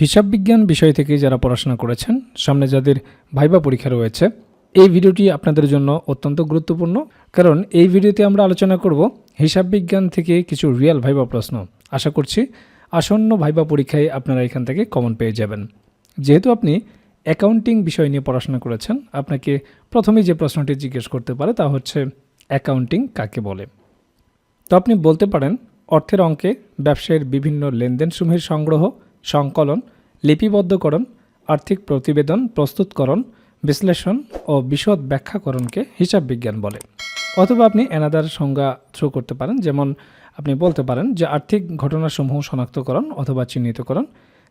হিসাব বিজ্ঞান বিষয় থেকে যারা পড়াশোনা করেছেন, সামনে যাদের ভাইবা পরীক্ষা রয়েছে, এই ভিডিওটি আপনাদের জন্য অত্যন্ত গুরুত্বপূর্ণ। কারণ এই ভিডিওতে আমরা আলোচনা করব হিসাব বিজ্ঞান থেকে কিছু রিয়েল ভাইবা প্রশ্ন। আশা করছি আসন্ন ভাইবা পরীক্ষায় আপনারা এখান থেকে কমন পেয়ে যাবেন। যেহেতু আপনি অ্যাকাউন্টিং বিষয় নিয়ে পড়াশোনা করেছেন, আপনাকে প্রথমেই যে প্রশ্নটি জিজ্ঞেস করতে পারে তা হচ্ছে অ্যাকাউন্টিং কাকে বলে? তো আপনি বলতে পারেন, অর্থের অঙ্কে ব্যবসায়ের বিভিন্ন লেনদেনসমূহের সংগ্রহ সংকলন, লিপিবদ্ধকরণ, আর্থিক প্রতিবেদন প্রস্তুতকরণ, বিশ্লেষণ ও বিশদ ব্যাখ্যাকরণকে হিসাব বিজ্ঞান বলে। অথবা আপনি এনাদার সংজ্ঞা থ্রো করতে পারেন, যেমন আপনি বলতে পারেন যে আর্থিক ঘটনাসমূহ শনাক্তকরণ অথবা চিহ্নিতকরণ,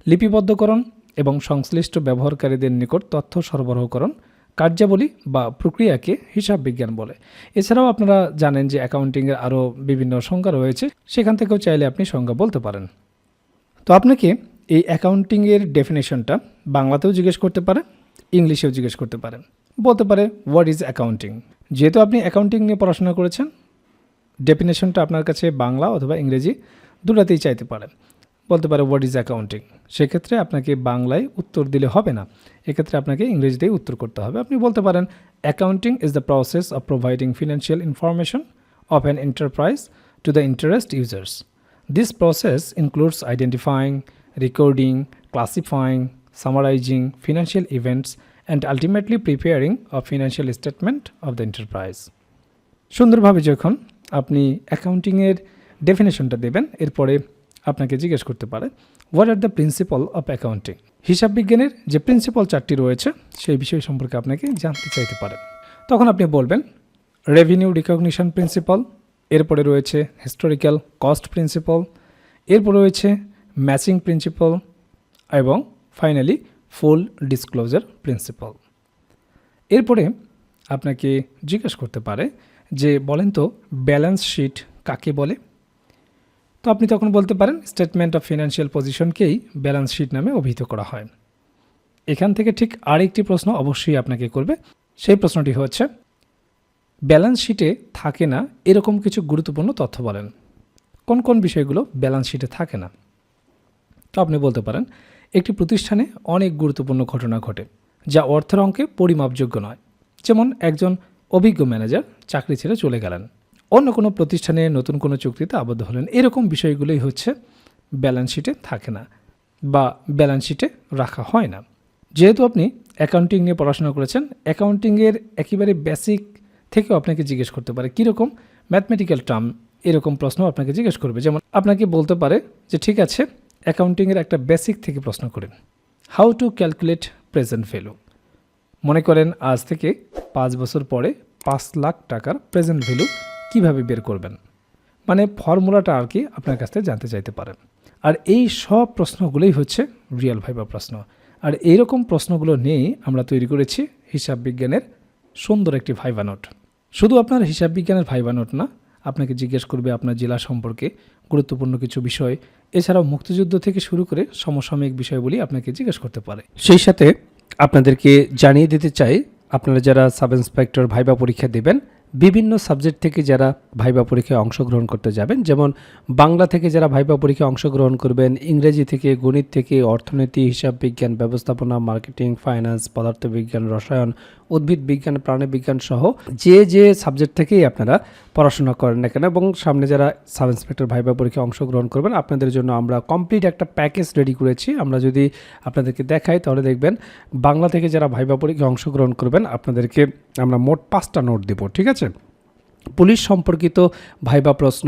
লিপিবদ্ধকরণ এবং সংশ্লিষ্ট ব্যবহারকারীদের নিকট তথ্য সরবরাহকরণ, কার্যাবলী বা প্রক্রিয়াকে হিসাব বিজ্ঞান বলে। এছাড়াও আপনারা জানেন যে অ্যাকাউন্টিংয়ের আরও বিভিন্ন সংজ্ঞা রয়েছে, সেখান থেকেও চাইলে আপনি সংজ্ঞা বলতে পারেন। তো আপনাকে এই অ্যাকাউন্টিংয়ের ডেফিনেশনটা বাংলাতেও জিজ্ঞেস করতে পারে ইংলিশেও জিজ্ঞেস করতে পারেন বলতে পারে হোয়াট ইজ অ্যাকাউন্টিং যেহেতু আপনি অ্যাকাউন্টিং নিয়ে পড়াশোনা করেছেন ডেফিনেশনটা আপনার কাছে বাংলা অথবা ইংরেজি দুটাতেই চাইতে পারেন বলতে পারে হোয়াট ইজ অ্যাকাউন্টিং সেক্ষেত্রে আপনাকে বাংলায় উত্তর দিলে হবে না। এক্ষেত্রে আপনাকে ইংরেজিতেই উত্তর করতে হবে। আপনি বলতে পারেন accounting is the process of providing financial information of an enterprise to the interest users this process includes identifying, recording, classifying, summarizing financial events, and ultimately preparing a financial statement of the enterprise. সুন্দরভাবে যখন আপনি অ্যাকাউন্টিংয়ের ডেফিনেশনটা দেবেন এরপরে আপনাকে জিজ্ঞেস করতে পারে what are the principal of accounting হিসাব বিজ্ঞানের যে প্রিন্সিপাল চারটি রয়েছে সেই বিষয় সম্পর্কে আপনাকে জানতে চাইতে পারে তখন আপনি বলবেন রেভিনিউ রিকগনিশন প্রিন্সিপাল এরপরে রয়েছে হিস্টোরিক্যাল কস্ট প্রিন্সিপাল এরপর রয়েছে ম্যাচিং প্রিন্সিপাল এবং ফাইনালি ফুল ডিসক্লোজার প্রিন্সিপাল। এরপরে আপনাকে জিজ্ঞেস করতে পারে যে, বলেন তো, ব্যালেন্স শিট কাকে বলে? তো আপনি তখন বলতে পারেন, স্টেটমেন্ট অফ ফিনান্সিয়াল পজিশনকেই ব্যালেন্স শিট নামে অভিহিত করা হয়। এখান থেকে ঠিক আরেকটি প্রশ্ন অবশ্যই আপনাকে করবে। সেই প্রশ্নটি হচ্ছে, ব্যালেন্স শিটে থাকে না এরকম কিছু গুরুত্বপূর্ণ তথ্য বলেন। কোন কোন বিষয়গুলো ব্যালেন্স শিটে থাকে না? তো আপনি বলতে পারেন, একটি প্রতিষ্ঠানে অনেক গুরুত্বপূর্ণ ঘটনা ঘটে, যা অর্থের অঙ্কে পরিমাপযোগ্য নয়। যেমন একজন অভিজ্ঞ ম্যানেজার চাকরি ছেড়ে চলে গেলেন, অন্য কোনো প্রতিষ্ঠানে নতুন কোনো চুক্তিতে আবদ্ধ হলেন। এরকম বিষয়গুলোই হচ্ছে ব্যালেন্স শিটে থাকে না বা ব্যালেন্স শিটে রাখা হয় না। যেহেতু আপনি অ্যাকাউন্টিং নিয়ে পড়াশোনা করেছেন, অ্যাকাউন্টিংয়ের একেবারে বেসিক থেকেও আপনাকে জিজ্ঞেস করতে পারে, কীরকম ম্যাথমেটিক্যাল টার্ম? এরকম প্রশ্ন আপনাকে জিজ্ঞেস করবে। যেমন আপনাকে বলতে পারে যে, ঠিক আছে অ্যাকাউন্টিংয়ের একটা বেসিক থেকে প্রশ্ন করেন। How to calculate present value মনে করেন আজ থেকে পাঁচ বছর পরে পাঁচ লাখ টাকার প্রেজেন্ট ভ্যালু কীভাবে বের করবেন? মানে ফর্মুলাটা আর কি আপনার কাছ থেকে জানতে চাইতে পারেন। আর এই সব প্রশ্নগুলোই হচ্ছে রিয়েল ভাইবা প্রশ্ন। আর এইরকম প্রশ্নগুলো নিয়েই আমরা তৈরি করেছি হিসাব বিজ্ঞানের সুন্দর একটি ভাইবা নোট শুধু আপনার হিসাব বিজ্ঞানের ভাইবা নোট না, আপনাকে জিজ্ঞেস করবে আপনার জেলা সম্পর্কে গুরুত্বপূর্ণ কিছু বিষয়। এছাড়াও মুক্তিযুদ্ধ থেকে শুরু করে সমসাময়িক বিষয়গুলি আপনাকে জিজ্ঞেস করতে পারে। সেই সাথে আপনাদেরকে জানিয়ে দিতে চাই, আপনারা যারা সাব ইন্সপেক্টর ভাইবা পরীক্ষা দেবেন, বিভিন্ন সাবজেক্ট থেকে যারা ভাইবা পরীক্ষায় অংশগ্রহণ করতে যাবেন, যেমন বাংলা থেকে যারা ভাইবা পরীক্ষায় অংশগ্রহণ করবেন, ইংরেজি থেকে, গণিত থেকে, অর্থনীতি, হিসাব বিজ্ঞান, ব্যবস্থাপনা, মার্কেটিং, ফাইন্যান্স, পদার্থবিজ্ঞান, রসায়ন, উদ্ভিদ বিজ্ঞান, প্রাণীবিজ্ঞান সহ যে যে সাবজেক্ট থেকেই আপনারা পড়াশোনা করেন না কেন? এবং সামনে যারা সাব ইন্সপেক্টর ভাইবা পরীক্ষায় অংশগ্রহণ করবেন, আপনাদের জন্য আমরা কমপ্লিট একটা প্যাকেজ রেডি করেছি। আমরা যদি আপনাদেরকে দেখাই, তাহলে দেখবেন বাংলা থেকে যারা ভাইবা পরীক্ষায় অংশগ্রহণ করবেন, আপনাদেরকে আমরা মোট পাঁচটা নোট দেবো, ঠিক আছে? পুলিশ সম্পর্কিত ভাইবা প্রশ্ন